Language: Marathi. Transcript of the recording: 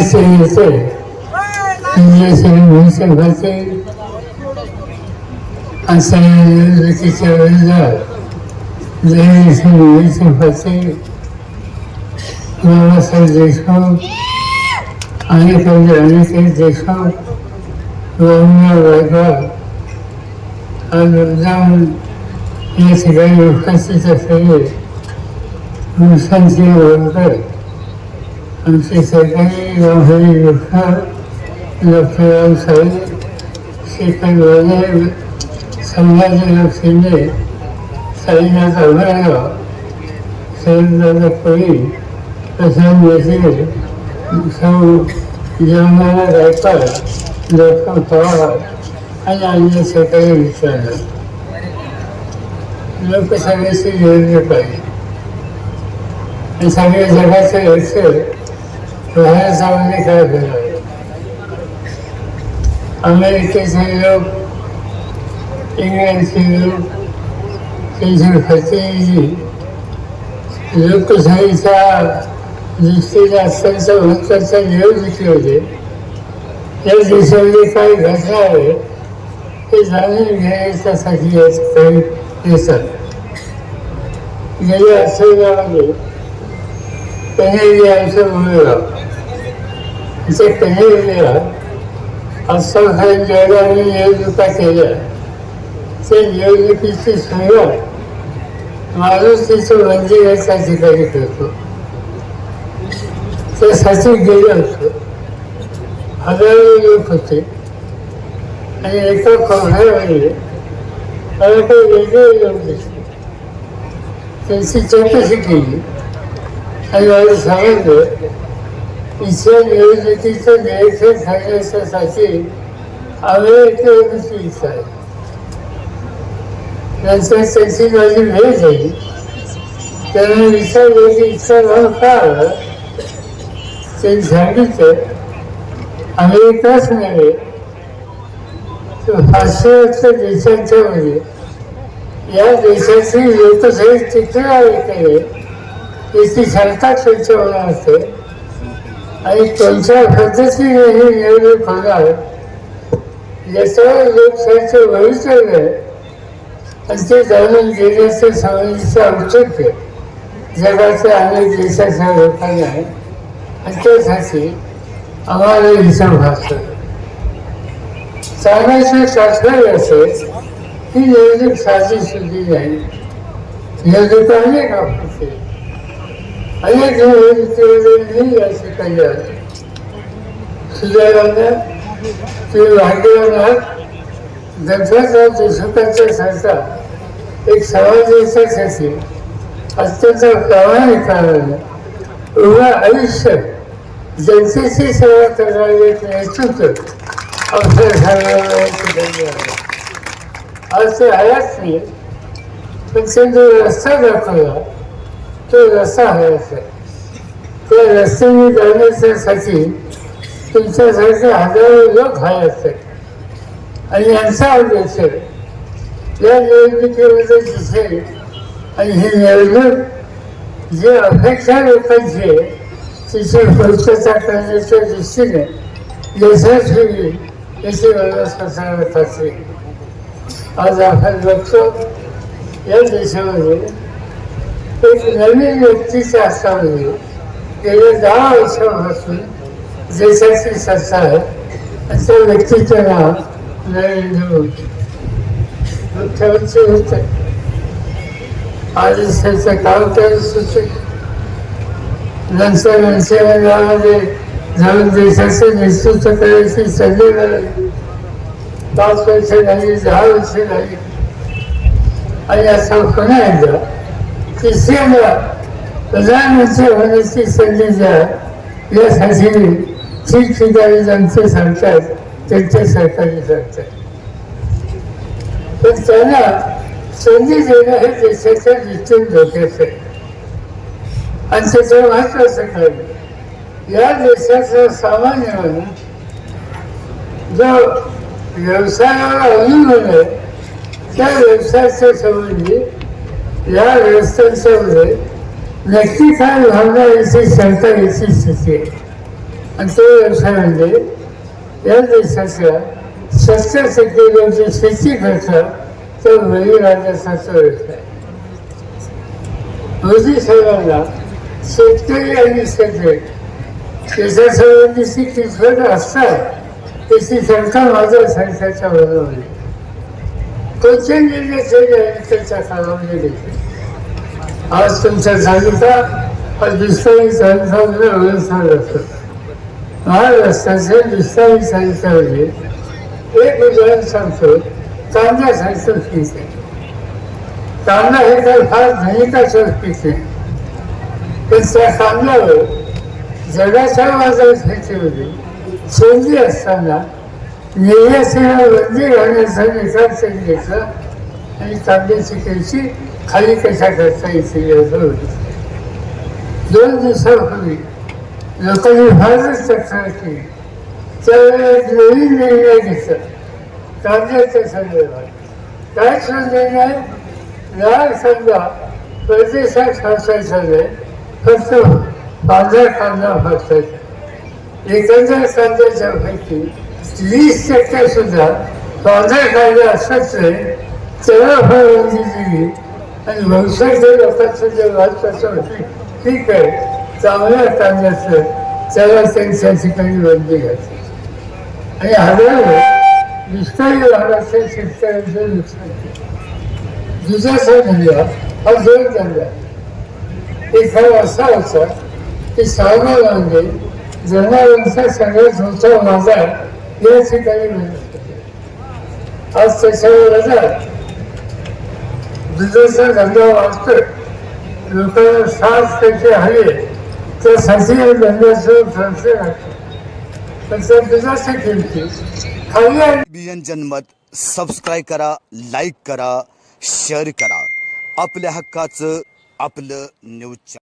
असे येते जसे म्हैसे भरते असे तिच्या जयश्री म्हैसे भरते बाबासाहेब देशमुख आणि कधी अनेक देशमुख रमणा गायकवाड आज मुद्दाम या ठिकाणी उपस्थित असलेले मुलांचे होलकर आमची सरकारी गावकरी डॉक्टर डॉक्टर रावसाहेब शेखर वाले संभाजीराव शिंदे साईनाथ अभयराव शरददादा कोळी प्रसाद मेसरे सौ जयमाला गायकवाड डॉक्टर पवार आणि अन्य सरकारी विचारलं लोकसभेशी जोडले पाहिजे हे सगळे जगाचे लक्ष भारतामध्ये काय करावे अमेरिकेचे लोक इंग्लंडचे लोक त्यांच्या फतेजी लोकशाहीच्या दृष्टीने अत्यंत महत्त्वाचे दिसले होते या देशामध्ये काही घटना आहे ते जाणून घेण्याच्यासाठी या ठिकाणी येतात गेल्या आठवड्यामध्ये त्यांनी आमचं मुलगाव त्या कनेरीला अस्सामखान जयराने निवडणुका केल्या त्या निवडणुकीची सुरुवात मारुतीचं मंदिराच्या ठिकाणी करतो त्यासाठी गेलो होतं हजारो लोक होते आणि एका कोणामध्ये मला काही वेगळे लोक दिसले त्यांची चौकशी केली आणि मला सांगितलं इथल्या निवडणुकीचं निरीक्षण करण्यासाठी अमेरिकेची इच्छा आहे. नंतर त्याची माझी भेट झाली. त्यांना विचारलं की इच्छा भाव का? आला त्यांनी सांगितलं अमेरिकाच नव्हे पाश्चिमात्य देशांच्या मध्ये या देशाची लोकशाही आहे त्याची क्षमता त्यांच्यावर असते. आणि त्यांच्या पद्धतीने हे निवडणूक होणार याच्यावर लोकशाहीचं भविष्य आहे. आणि ते जाणून घेण्याचं समजचं औचित्य जगाच्या अनेक देशाच्या लोकांना आहे. आणि त्यासाठी आम्हाला हिशोब भासतो. सांगायचं तात्पर्य असेल ही निवडणूक साधी सुद्धी नाही निवडणूक अनेक आपली अनेक निवडणुकीमध्ये मी असे काही आहे सुदैवानं तुम्ही भाग्यवान एक समाजासाठी अत्यंत प्रामाणिकपणाने उभं आयुष्य जनतेची सेवा करणारे नेतृत्व अवसर झालेलं आज ते आयाच नाही पण त्यांनी रस्ता दाखवला तो रस्ता हयाच त्या रस्त्याने जाण्याच्यासाठी तुमच्यासारखे हजारो लोक हयाच आहेत. आणि यांचा उद्देश या निवडणुकीमध्ये दिसेल आणि ही निवडणूक जी अपेक्षा लोकांची आहे तिची पूर्तता करण्याच्या दृष्टीने यशस्वी याची मला आज आपण बघतो या देशामध्ये एक नवीन व्यक्तीच्या हातामध्ये गेल्या दहा वर्षापासून देशाची सत्ता आहे अशा त्या व्यक्तीचं नाव नरेंद्र मोदी. मुख्यमंत्री होते. आज त्याचं काम करत होते नंतर मंत्रिमंडळामध्ये जाऊन देशाचे नेतृत्व करायची संधी मिळाली पाच वर्ष झाली दहा वर्ष झाली. आणि असं पुन्हा एकदा तिसऱ्यांदा प्रधानमंत्री होण्याची संधी द्या. यासाठी ठिकठिकाणी ज्यांचे सांगतात त्यांच्या सरकारी सांगतात. पण त्यांना संधी देणं हे देशाच्या दृष्टीने धोक्याचं आहे. आणि त्याचं महत्वाचं काय या देशाचा सामान्य माणूस जो व्यवसायावर अवलंबून आहे त्या व्यवसायाच्या संबंधी या व्यवस्थांच्या नक्की काय भावना याची शंका याची स्थिती. आहे आणि तो व्यवसाय म्हणजे या देशाच्या सत्तर टक्के जे म्हणजे शेती करतात तो बळीराजाचा व्यवसाय. मोदी साहेबांना शेतकरी आणि शेतकरी त्याच्या संबंधीची किचवट असतात त्याची शंका माझ्या संख्याच्या बरोबर कोणते निर्णय केले त्याच्या काळामध्ये घेतले आज तुमच्या तालुका आज दुष्काळी तालुका व्यवस्था असतो महाराष्ट्राचे दुष्काळी म्हणजे एक उदाहरण सांगतो कांद्यासारखं पीक आहे कांदा हे काही फार धनिकाचं पीक आहे पण त्या कांद्यावर जगाच्या बाजारपेठेमध्ये संधी असताना निर्यातीला बंदी घालण्याचा निकाल त्यांनी आणि कांद्याची कैची खाली कशा करता येतील असं होतं दोन दिवसापूर्वी लोकांनी फारच तक्रार केली त्यावेळेला एक नवीन निर्णय घेतला कांद्याच्या संदर्भात काय निर्णय लाल समजा परदेशात फासायचा नाही फक्त पांढरा कांदा फासायचा एकंदर कांद्याच्या पैकी वीस टक्के सुद्धा पांढरा कांदा असंच नाही त्याला फरवंदी दिली आणि भविष्याच्या लोकांचं जे वाटपासून ठीक आहे चांगल्या कांद्याचं त्याला त्यांच्या ठिकाणी बंदी घातली. आणि हजारो दुष्काळी भागाच्या शेतकऱ्यांचं नुकसान केलं. दुधाचा धंदा म्हणजे हा दोन धंदा एक हा असा होता की सामान्यामध्ये जनावरांचा सगळ्यात मोठा माझा या ठिकाणी मिळत आज त्याच्यावर बाजार दुधाचा धंदा वाचतोय लोकांना सात त्याचे हवे त्यासाठी या धंद्याचं संशय लागतो पण त्या दुधाच्या किमती खाली बियन जन्मत सबस्क्राईब करा लाईक करा शेअर करा. आपल्या हक्काचं आपलं न्यूज